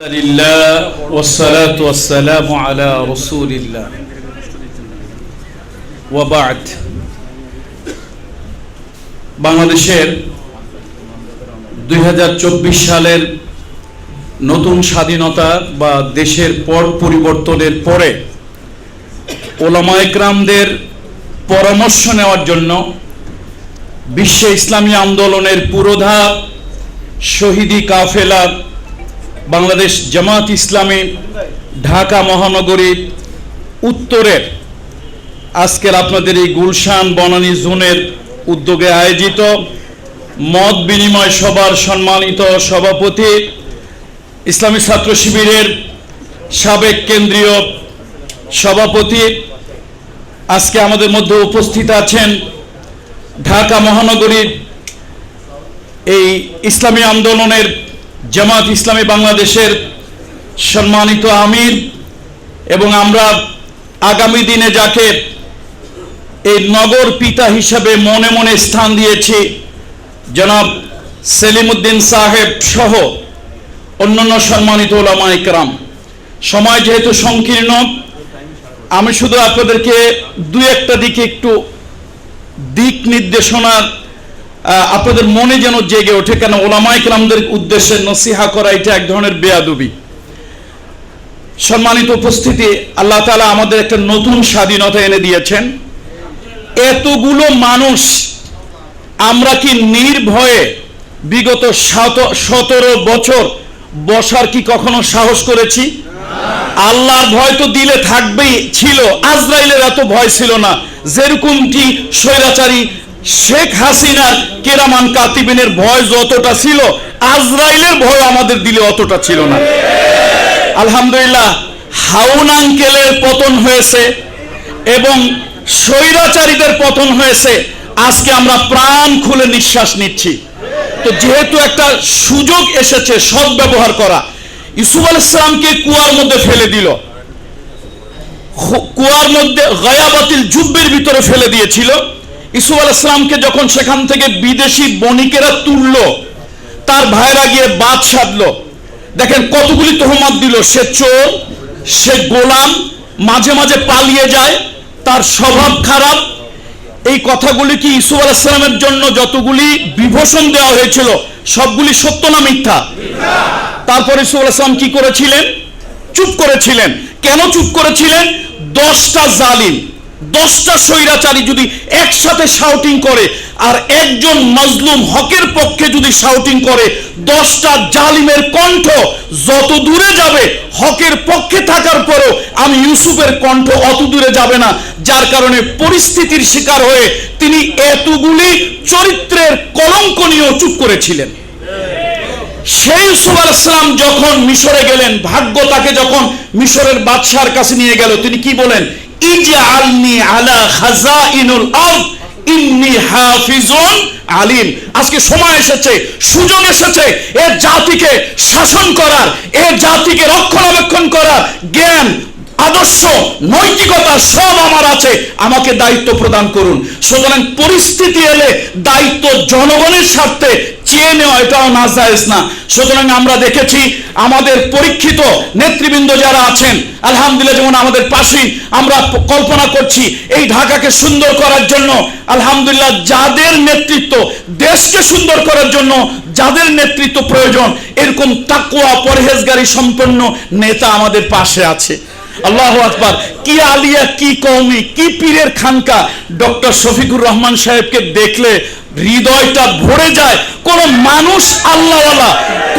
لله والصلاة والسلام على رسول الله وبعد বাংলাদেশের দুই সালের নতুন স্বাধীনতা বা দেশের পর পরিবর্তনের পরে ওলামা একরামদের পরামর্শ নেওয়ার জন্য বিশ্ব ইসলামী আন্দোলনের পুরোধা শহীদি কাফেলা বাংলাদেশ জামাত ইসলামী, ঢাকা মহানগরীর উত্তরের আজকের আপনাদের এই গুলশান বনানী জোনের উদ্যোগে আয়োজিত মত বিনিময় সভার সম্মানিত সভাপতি, ইসলামী ছাত্র শিবিরের সাবেক কেন্দ্রীয় সভাপতি, আজকে আমাদের মধ্যে উপস্থিত আছেন ঢাকা মহানগরীর এই ইসলামী আন্দোলনের জামাত ইসলামী বাংলাদেশের সম্মানিত আমির এবং আমরা আগামী দিনে যাকে এই নগর পিতা হিসাবে মনে মনে স্থান দিয়েছি, জনাব সেলিমউদ্দিন সাহেব সহ অন্যান্য সম্মানিত ওলামা ইকরাম সময় যেহেতু সংকীর্ণ, আমি শুধু আপনাদেরকে দু একটা দিকে একটু দিক নির্দেশনার আপনাদের মনে যেন জেগে ওঠে কেন ওলামাইক রামদের উদ্দেশ্যে নসিহা করা এটা এক ধরনের বেয়াদবি। সম্মানিত উপস্থিতি, আল্লাহ তালা আমাদের একটা নতুন স্বাধীনতা এনে দিয়েছেন। এতগুলো মানুষ, আমরা কি নির্ভয়ে বিগত সতেরো বছর বসার কি কখনো সাহস করেছি? আল্লাহর ভয় তো দিলে থাকবেই, ছিল। আজরাইলের এত ভয় ছিল না। যেরকমটি স্বৈরাচারী শেখ হাসিনার কেরামান কাতিবিনের ভয় যতটা ছিল, আজরাইলের ভয় আমাদের দিলে অতটা ছিল না। আলহামদুলিল্লাহ, হাউন আঙ্কেলের পতন হয়েছে এবং স্বৈরাচারীদের পতন হয়েছে। আজকে আমরা প্রাণ খুলে নিঃশ্বাস নিচ্ছি। তো যেহেতু একটা সুযোগ এসেছে সৎ ব্যবহার করা ইসুফ আল ইসলামকে কুয়ার মধ্যে ফেলে দিল। কুয়ার মধ্যে গয়াবাতিল জুব্বের ভিতরে ফেলে দিয়েছিল। ইসুফ আল ইসলামকে যখন সেখান থেকে বিদেশি বণিকেরা তুললো, তার ভাইরা গিয়ে বাদ সাধলো। দেখেন কতগুলি তোহমাত দিল। সে চোর, সে গোলাম, মাঝে মাঝে পালিয়ে যায়, তার স্বভাব খারাপ। এই কথাগুলি কি ইসুফ আলাইসালামের জন্য যতগুলি বিভূষণ দেওয়া হয়েছিল, সবগুলি সত্য না মিথ্যা? তারপর ইসুফ আলাইসালাম কি করেছিলেন? চুপ করেছিলেন। কেন চুপ করেছিলেন? দশটা জালিম। দশটা স্বৈরাচারী যদি একসাথে শাউটিং করে, আর একজন মজলুম হকের পক্ষে যদি শাউটিং করে, দশটা জালিমের কণ্ঠ যত দূরে যাবে, হকের পক্ষে থাকার পরেও আমি ইউসুফের কণ্ঠ অত দূরে যাবে না, যার কারণে পরিস্থিতির শিকার হয়ে তিনি এতগুলি চরিত্রের কলঙ্ক নিয়েও চুপ করেছিলেন। সেই ইউসুফ আলাইসালাম যখন মিশরে গেলেন, ভাগ্য তাকে যখন মিশরের বাদশার কাছে নিয়ে গেল, তিনি কি বলেন? আলিম। আজকে সময় এসেছে, সুযোগ এসেছে এ জাতিকে শাসন করার এ জাতিকে রক্ষণাবেক্ষণ করার জ্ঞান, আদর্শ, নৈতিকতা সব আমার আছে, আমাকে দায়িত্ব প্রদান করুন। সুতরাং পরিস্থিতি এলে দায়িত্ব জনগণের স্বার্থে চেয়ে নেওয়া এটাও না না। সুতরাং আমরা দেখেছি আমাদের পরীক্ষিত নেতৃবৃন্দ যারা আছেন, আলহামদুলিল্লাহ যেমন আমাদের পাশেই আমরা কল্পনা করছি, এই ঢাকাকে সুন্দর করার জন্য, আলহামদুলিল্লাহ যাদের নেতৃত্ব, দেশকে সুন্দর করার জন্য যাদের নেতৃত্ব প্রয়োজন, এরকম তাকুয়া পরহেজগারি সম্পন্ন নেতা আমাদের পাশে আছে। আল্লাহ আকবার। কি আলিয়া, কি কৌমি কি পীরের খানকা? ডক্টর শফিকুর রহমান সাহেবকে দেখলে হৃদয়টা ভরে যায়। কোন মানুষ আল্লাহওয়ালা,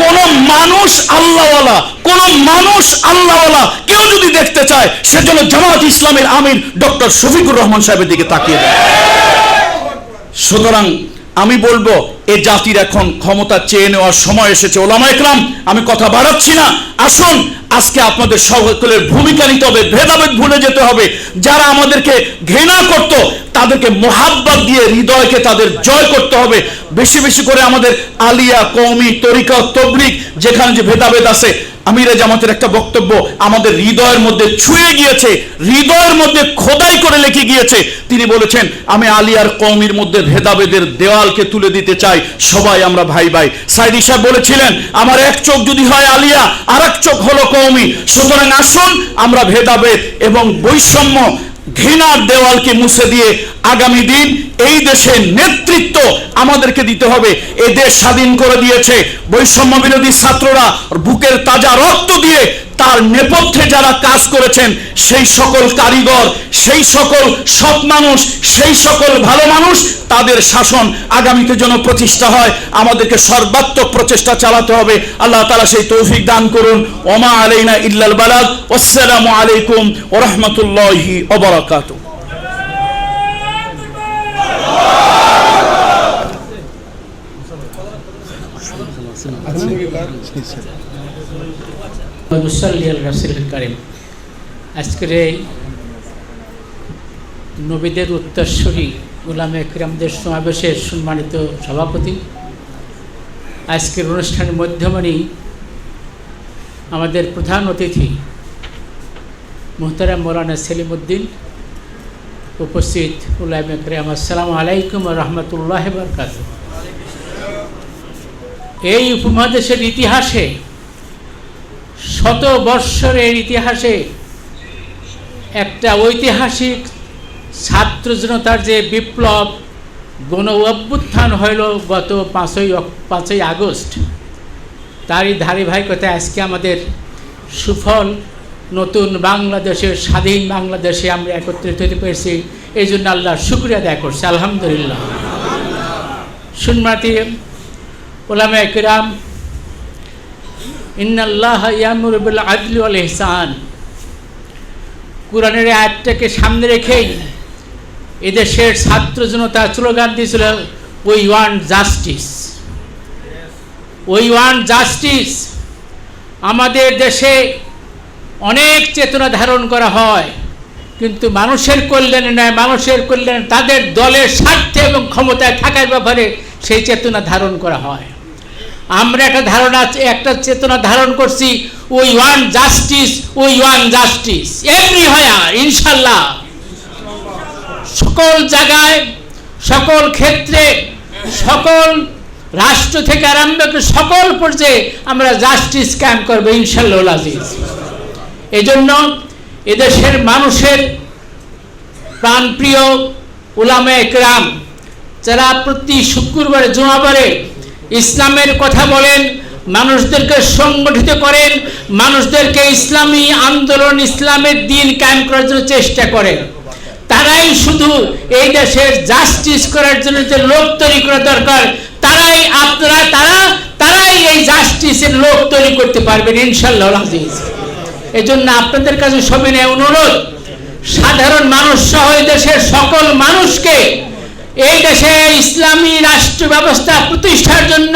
কোন মানুষ আল্লাহওয়ালা, কোন মানুষ আল্লাহওয়ালা কেউ যদি দেখতে চায়, সেজন্য জামাত ইসলামের আমির ডক্টর শফিকুর রহমান সাহেবের দিকে তাকিয়ে দেয়। সুতরাং আমি বলব, এ জাতির এখন ক্ষমতা চেয়ে নেওয়ার সময় এসেছে। ওলামা একরাম, আমি কথা বাড়াচ্ছি না। আসুন, আজকে আপনাদের সকলের ভূমিকা নিতে হবে, ভেদাভেদ ভুলে যেতে হবে। যারা আমাদেরকে ঘৃণা করত, তাদেরকে মোহাব্বত দিয়ে হৃদয়কে তাদের জয় করতে হবে। বেশি বেশি করে আমাদের আলিয়া কৌমি তরিকা তবলিক যেখানে যে ভেদাভেদ আছে আমিরে জামাতের একটা বক্তব্য আমাদের হৃদয়ের মধ্যে ছুঁয়ে গিয়েছে, হৃদয়ের মধ্যে খোদাই করে লিখে গিয়েছে। তিনি বলেছেন, আমি আলিয়ার কৌমির মধ্যে ভেদাভেদের দেওয়ালকে তুলে দিতে চাই, সবাই আমরা ভাই ভাই। সাইদি সাহেব বলেছিলেন, আমার এক চোখ যদি হয় আলিয়া আর এক চোখ হলো কৌমি সুতরাং আসুন, আমরা ভেদাভেদ এবং বৈষম্য ঘৃণার দেওয়ালকে মুছে দিয়ে আগামী দিন এই দেশের নেতৃত্ব আমাদেরকে দিতে হবে। এ দেশ স্বাধীন করে দিয়েছে। বৈষম্য বিরোধী ছাত্ররা বুকের তাজা রক্ত দিয়ে তার নেপথ্যে যারা কাজ করেছেন, সেই সকল কারিগর, সেই সকল সৎ মানুষ, সেই সকল ভালো মানুষ, তাদের শাসন আগামীতে যেন প্রতিষ্ঠা হয়। আমাদেরকে সর্বাত্মক প্রচেষ্টা চালাতে হবে। আল্লাহ তালা সেই তৌফিক দান করুন। ওমা আলাইনা ইল্লাল বালাদ আসসালামু আলাইকুম ওরহমতুল্লাহি ওবরাকাতু আজকের এই নবীদের উত্তরস্বরী গুলাম একরামদের সমাবেশের সম্মানিত সভাপতি। আজকের অনুষ্ঠানের মধ্যমণি আমাদের প্রধান অতিথি মোহতারাম মৌলানা সেলিম উদ্দিন উপস্থিত উলাম একরাম আসসালামু আলাইকুম রহমতুল্লাহ বরকাত এই উপমহাদেশের ইতিহাসে, শত বৎসরের ইতিহাসে একটা ঐতিহাসিক ছাত্র জনতার যে বিপ্লব, গণ অভ্যুত্থান হইল গত পাঁচই পাঁচই আগস্ট। তারই ধারাবাহিকতায় আজকে আমাদের সুফল নতুন বাংলাদেশের, স্বাধীন বাংলাদেশে আমরা একত্রিত হতে পেরেছি। এই জন্য আল্লাহ শুক্রিয়া আদায় করছি, আলহামদুলিল্লাহ। সুনমাতি ওলামা একরাম ইন্নাল্লাহ ইয়ামুর বিল আদলি ওয়াল ইহসান। কোরআনের আয়াতটাকে সামনে রেখেই এদেশের ছাত্র জনতা স্লোগান দিয়েছিল we want justice we want justice আমাদের দেশে অনেক চেতনা ধারণ করা হয়, কিন্তু মানুষের কল্যাণে নয় মানুষের কল্যাণে তাদের দলের স্বার্থে এবং ক্ষমতায় থাকার ব্যাপারে সেই চেতনা ধারণ করা হয়। আমরা একটা ধারণা একটা চেতনা ধারণ করছি we want justice we want justice এমনি হয় ইনশাল্লাহ সকল জায়গায়, সকল ক্ষেত্রে, সকল রাষ্ট্র থেকে আরম্ভ করে সকল পর্যায়ে আমরা জাস্টিস ক্যাম্প করব ইনশাল্লাহ আজিজ। এই জন্য এদেশের মানুষের প্রাণপ্রিয় উলামা একরাম, যারা প্রতি শুক্রবারে, জুমাবারে ইসলামের কথা বলেন, মানুষদেরকে সংগঠিত করেন, মানুষদেরকে ইসলামী আন্দোলন, ইসলামের দিন কায়েম করার জন্য চেষ্টা করেন। তারাই শুধু এই দেশের জাস্টিস করার জন্য যে লোক তৈরি করা দরকার, তারাই আপনারা, তারা, তারাই এই জাস্টিসের লোক তৈরি করতে পারবেন ইনশাল্লাহ এই জন্য আপনাদের কাছে সবিনয় অনুরোধ, সাধারণ মানুষ সহ দেশের সকল মানুষকে এই দেশে ইসলামী রাষ্ট্র ব্যবস্থা প্রতিষ্ঠার জন্য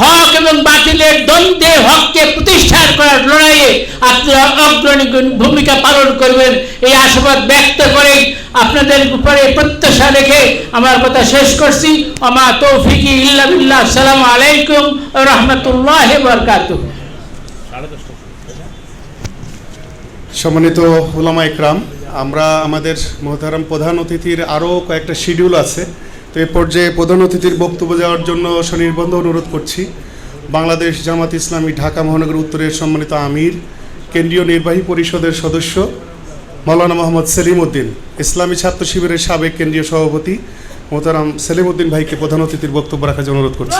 হক এবং বাতিলের দ্বন্দ্বে হককে প্রতিষ্ঠা করার লড়াইয়ে আপনারা অগ্রণী ভূমিকা পালন করবেন। এই আশাবাদ ব্যক্ত করে আপনাদের উপরে প্রত্যাশা রেখে আমার কথা শেষ করছি। আমা তৌফিকি ইল্লা বিল্লাহ। আসসালামু আলাইকুম রহমতুল্লাহ বরকাতুহ। সম্মানিত উলামা ইকরাম আমরা আমাদের মহতারাম প্রধান অতিথির আরও কয়েকটা শিডিউল আছে। তো এ পর্যায়ে প্রধান অতিথির বক্তব্য দেওয়ার জন্য স্বনির্বন্ধ অনুরোধ করছি। বাংলাদেশ জামাত ইসলামী ঢাকা মহানগর উত্তরের সম্মানিত আমির, কেন্দ্রীয় নির্বাহী পরিষদের সদস্য মৌলানা মোহাম্মদ সেলিম উদ্দিন ইসলামী ছাত্র শিবিরের সাবেক কেন্দ্রীয় সভাপতি মোহতারাম সেলিম উদ্দিন ভাইকে প্রধান অতিথির বক্তব্য রাখার জন্য অনুরোধ করছি।